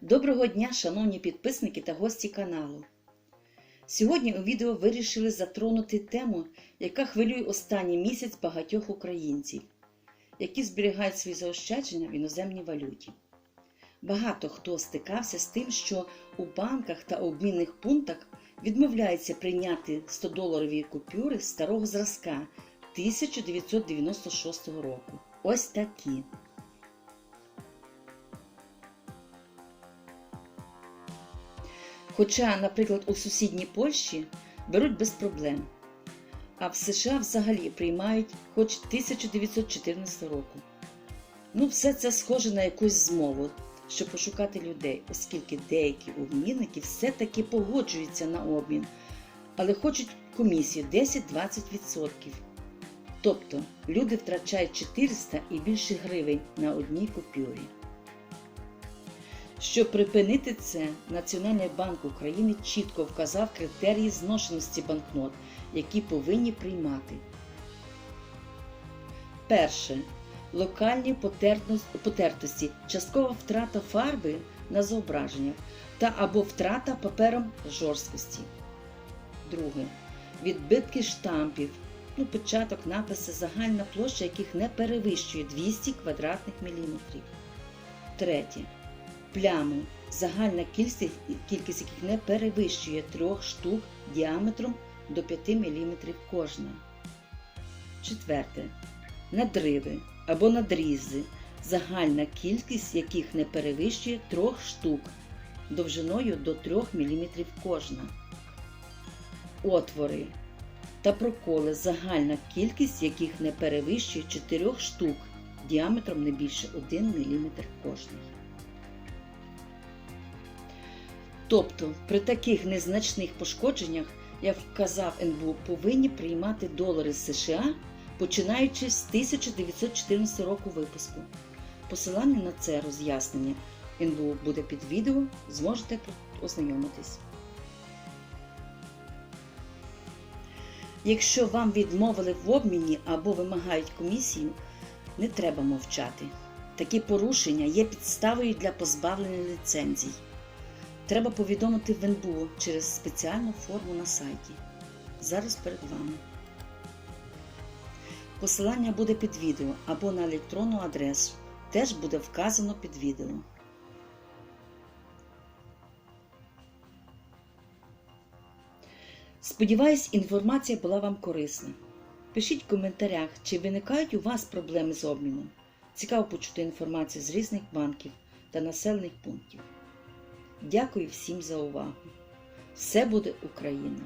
Доброго дня, шановні підписники та гості каналу. Сьогодні у відео вирішили затронути тему, яка хвилює останній місяць багатьох українців, які зберігають свої заощадження в іноземній валюті. Багато хто стикався з тим, що у банках та обмінних пунктах відмовляється прийняти 100-доларові купюри старого зразка 1996 року. Ось такі. Хоча, наприклад, у сусідній Польщі беруть без проблем, а в США взагалі приймають хоч 1914 року. Ну, все це схоже на якусь змову, щоб пошукати людей, оскільки деякі обмінники все-таки погоджуються на обмін, але хочуть комісію 10-20%. Тобто люди втрачають 400 і більше гривень на одній купюрі. Щоб припинити це, Національний банк України чітко вказав критерії зношеності банкнот, які повинні приймати. Перше. Локальні потертості, часткова втрата фарби на зображеннях та або втрата папером жорсткості. Друге. Відбитки штампів, ну, початок написи, загальна площа яких не перевищує 200 квадратних міліметрів. Третє плями, загальна кількість, кількість яких не перевищує 3 штук діаметром до 5 мм кожна. Четверте. Надриви або надрізи, загальна кількість яких не перевищує 3 штук довжиною до 3 мм кожна. Отвори та проколи, загальна кількість яких не перевищує 4 штук діаметром не більше 1 мм кожний. Тобто при таких незначних пошкодженнях, як вказав НБУ, повинні приймати долари з США, починаючи з 1914 року випуску. Посилання на це роз'яснення НБУ буде під відео, зможете ознайомитись. Якщо вам відмовили в обміні або вимагають комісію, не треба мовчати. Такі порушення є підставою для позбавлення ліцензій треба повідомити в НБУ через спеціальну форму на сайті. Зараз перед вами. Посилання буде під відео або на електронну адресу. Теж буде вказано під відео. Сподіваюсь, інформація була вам корисна. Пишіть в коментарях, чи виникають у вас проблеми з обміном. Цікаво почути інформацію з різних банків та населених пунктів. Дякую всім за увагу! Все буде Україна!